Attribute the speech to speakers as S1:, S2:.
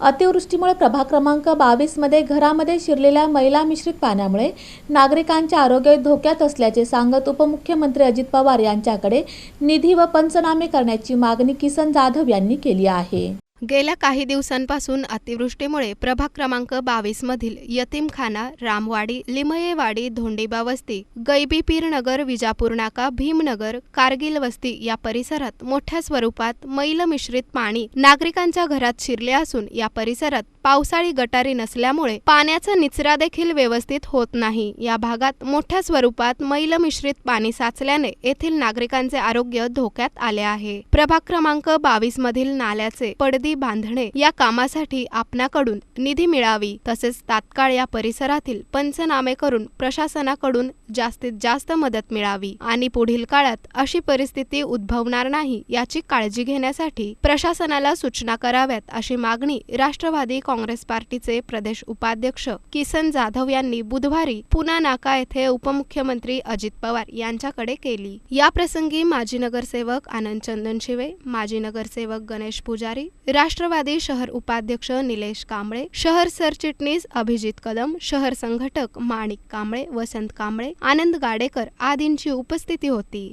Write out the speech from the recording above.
S1: अतिवृष्टीमुळे प्रभाग क्रमांक बावीसमध्ये घरामध्ये शिरलेल्या मैला मिश्रित पाण्यामुळे नागरिकांच्या आरोग्य धोक्यात असल्याचे सांगत उपमुख्यमंत्री अजित पवार यांच्याकडे निधी व पंचनामे करण्याची मागणी किसन जाधव यांनी केली आहे.
S2: गेल्या काही दिवसांपासून अतिवृष्टीमुळे प्रभाग क्रमांक बावीसमधील यतीमखाना रामवाडी लिमयेवाडी धोंडीबा वस्ती गैबीपीरनगर विजापूर नाका भीमनगर कारगिल वस्ती या परिसरात मोठ्या स्वरूपात मैल मिश्रित पाणी नागरिकांच्या घरात शिरले असून या परिसरात पावसाळी गटारी नसल्यामुळे पाण्याचा निचरा देखील व्यवस्थित होत नाही. या भागात मोठ्या स्वरूपात मैल मिश्रित पाणी साचल्याने येथील नागरिकांचे आरोग्य धोक्यात आले आहे. प्रभाग क्रमांक बावीस मधील नाल्याचे पडदी बांधणे या कामासाठी आपणाकडून निधी मिळावी. तसेच तात्काळ या परिसरातील पंचनामे करून प्रशासनाकडून जास्तीत जास्त मदत मिळावी. आणि पुढील काळात अशी परिस्थिती उद्भवणार नाही याची काळजी घेण्यासाठी प्रशासनाला सूचना कराव्यात अशी मागणी राष्ट्रवादी काँग्रेस पार्टीचे प्रदेश उपाध्यक्ष किसन जाधव यांनी बुधवारी पुना नाका येथे उपमुख्यमंत्री अजित पवार यांच्याकडे केली. या प्रसंगी माजी नगरसेवक आनंद चंदन शिवे माजी नगरसेवक गणेश पुजारी राष्ट्रवादी शहर उपाध्यक्ष निलेश कांबळे शहर सरचिटणीस अभिजित कदम शहर संघटक माणिक कांबळे वसंत कांबळे आनंद गाडेकर आदींची उपस्थिती होती.